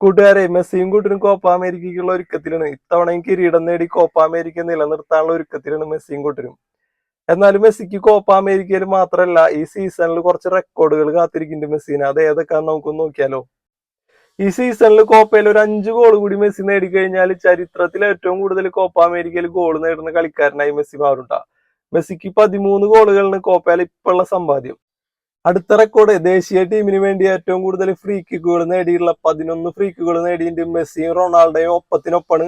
കൂട്ടുകാരെ മെസ്സിയും കൂട്ടിനും കോപ്പ അമേരിക്കയ്ക്കുള്ള ഒരുക്കത്തിലാണ്. ഇത്തവണയും കിരീടം നേടി കോപ്പ അമേരിക്ക നിലനിർത്താനുള്ള ഒരുക്കത്തിലാണ് മെസ്സിയും കൂട്ടിനും എന്നാലും മെസ്സിക്ക് കോപ്പ അമേരിക്കയിൽ മാത്രമല്ല ഈ സീസണിൽ കുറച്ച് റെക്കോർഡുകൾ കാത്തിരിക്കുന്നുണ്ട് മെസ്സിന്. അത് ഏതൊക്കെയാന്ന് നമുക്ക് നോക്കിയാലോ. ഈ സീസണിൽ കോപ്പയിൽ ഒരു അഞ്ച് ഗോൾ കൂടി മെസ്സി നേടിക്കഴിഞ്ഞാൽ ചരിത്രത്തിൽ ഏറ്റവും കൂടുതൽ കോപ്പ അമേരിക്കയിൽ ഗോൾ നേടുന്ന കളിക്കാരനായി മെസ്സി മാറുണ്ടാ മെസ്സിക്ക് പതിമൂന്ന് ഗോളുകളാണ് കോപ്പയിൽ ഇപ്പോഴുള്ള സമ്പാദ്യം. അടുത്ത റെക്കോർഡ് ദേശീയ ടീമിന് വേണ്ടി ഏറ്റവും കൂടുതൽ ഫ്രീ കിക്കുകൾ നേടിയിട്ടുള്ള പതിനൊന്ന് ഫ്രീ കിക്കുകൾ നേടിയിട്ട് മെസ്സിയും റൊണാൾഡോയും ഒപ്പത്തിനൊപ്പാണ്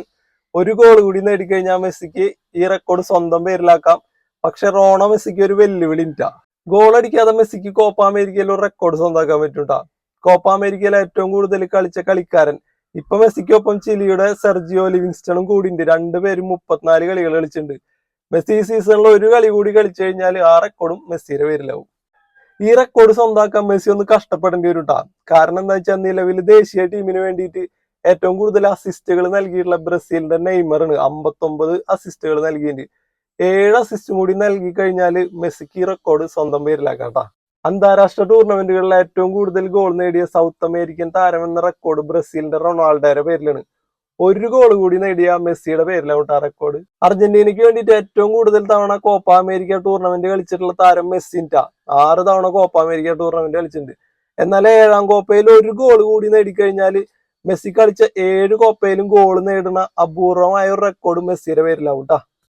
ഒരു ഗോൾ കൂടി നേടിക്കഴിഞ്ഞാൽ മെസ്സിക്ക് ഈ റെക്കോർഡ് സ്വന്തം പേരിലാക്കാം. പക്ഷെ റോണ മെസ്സിക്ക് ഒരു വെല്ലുവിളി ഇല്ല. ഗോൾ അടിക്കാതെ മെസ്സിക്ക് കോപ്പ അമേരിക്കയിൽ ഒരു റെക്കോർഡ് സ്വന്തമാക്കാൻ പറ്റും കോപ്പ അമേരിക്കയിൽ ഏറ്റവും കൂടുതൽ കളിച്ച കളിക്കാരൻ ഇപ്പൊ മെസ്സിക്കൊപ്പം ചിലിയുടെ സെർജിയോ ലിവിങ്സ്റ്റണും കൂടിയുണ്ട്. രണ്ടുപേരും മുപ്പത്തിനാല് കളികൾ കളിച്ചിട്ടുണ്ട്. മെസ്സി സീസണിൽ ഒരു കളി കൂടി കളിച്ചു കഴിഞ്ഞാൽ ആ റെക്കോർഡും മെസ്സിയുടെ പേരിലാവും. ഈ റെക്കോർഡ് സ്വന്തമാക്കാൻ മെസ്സി ഒന്ന് കഷ്ടപ്പെടേണ്ടി വരും കേട്ടോ കാരണം എന്താ വെച്ചാൽ നിലവിൽ ദേശീയ ടീമിന് വേണ്ടിയിട്ട് ഏറ്റവും കൂടുതൽ അസിസ്റ്റുകൾ നൽകിയിട്ടുള്ള ബ്രസീലിന്റെ നെയ്മറാണ് അമ്പത്തൊമ്പത് അസിസ്റ്റുകൾ നൽകിയിട്ടുണ്ട്. ഏഴ് അസിസ്റ്റും കൂടി നൽകി കഴിഞ്ഞാൽ മെസ്സിക്ക് ഈ റെക്കോർഡ് സ്വന്തം പേരിലാക്കാം കേട്ടോ. അന്താരാഷ്ട്ര ടൂർണമെന്റുകളിൽ ഏറ്റവും കൂടുതൽ ഗോൾ നേടിയ സൗത്ത് അമേരിക്കൻ താരം എന്ന റെക്കോർഡ് ബ്രസീലിന്റെ റൊണാൾഡോയുടെ പേരിലാണ്. ഒരു ഗോൾ കൂടി നേടിയ മെസ്സിയുടെ ആ റെക്കോർഡ് അർജന്റീനയ്ക്ക് വേണ്ടിയിട്ട് ഏറ്റവും കൂടുതൽ തവണ കോപ്പ അമേരിക്ക ടൂർണമെന്റ് കളിച്ചിട്ടുള്ള താരം മെസ്സിന്റെ ആറ് തവണ കോപ്പ അമേരിക്ക ടൂർണമെന്റ് കളിച്ചിട്ടുണ്ട്. എന്നാൽ ഏഴാം കോപ്പയിൽ ഒരു ഗോൾ കൂടി നേടിക്കഴിഞ്ഞാൽ മെസ്സി കളിച്ച ഏഴ് കോപ്പയിലും ഗോൾ നേടുന്ന അപൂർവമായ ഒരു റെക്കോർഡ് മെസ്സിയുടെ പേരിലാവും ട്ടാ